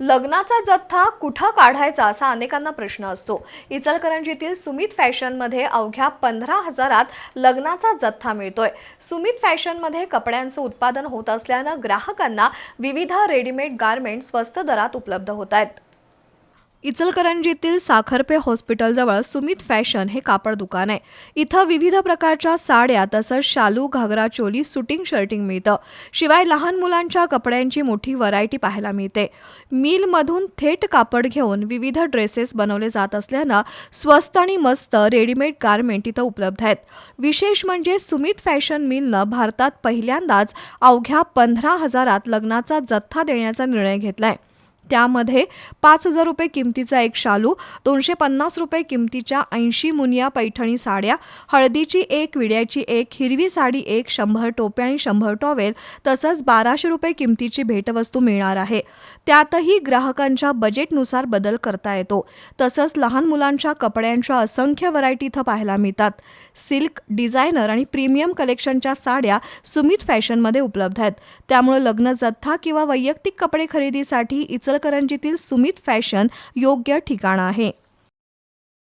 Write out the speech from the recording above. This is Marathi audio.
लग्नाचा जथ्था कुठं काढायचा असा अनेकांना प्रश्न असतो. इचलकरंजीतील सुमित फॅशनमध्ये अवघ्या पंधरा हजारात लग्नाचा जथ्था मिळतोय. सुमित फॅशनमध्ये कपड्यांचं उत्पादन होत असल्यानं ग्राहकांना विविध रेडीमेड गारमेंट स्वस्त दरात उपलब्ध होत आहेत. इचलकरंजीतील साखरपे हॉस्पिटलजवळ सुमित फॅशन हे कापड दुकान आहे. इथं विविध प्रकारच्या साड्या तसंच शालू घागरा चोली सुटिंग शर्टिंग मिळतं. शिवाय लहान मुलांच्या कपड्यांची मोठी व्हरायटी पाहायला मिळते. मिलमधून थेट कापड घेऊन विविध ड्रेसेस बनवले जात असल्यानं स्वस्त आणि मस्त रेडीमेड गारमेंट इथं उपलब्ध आहेत. विशेष म्हणजे सुमित फॅशन मिलनं भारतात पहिल्यांदाच अवघ्या पंधरा हजारात लग्नाचा जथ्था देण्याचा निर्णय घेतलाय. त्यामध्ये पाच हजार रुपये किमतीचा एक शालू दोनशे पन्नास रुपये किमतीच्या ऐंशी मुनिया पैठणी साड्या हळदीची एक विड्याची एक हिरवी साडी एक शंभर टोप्या आणि शंभर टॉवेल तसंच बाराशे रुपये किमतीची भेटवस्तू मिळणार आहे. त्यातही ग्राहकांच्या बजेटनुसार बदल करता येतो. तसंच लहान मुलांच्या कपड्यांच्या असंख्य व्हरायटी इथं पाहायला मिळतात. सिल्क डिझायनर आणि प्रीमियम कलेक्शनच्या साड्या सुमित फॅशनमध्ये उपलब्ध आहेत. त्यामुळे लग्न जथ्था किंवा वैयक्तिक कपडे खरेदीसाठी इचलकरंजीतील सुमित फॅशन योग्य ठिकाण आहे.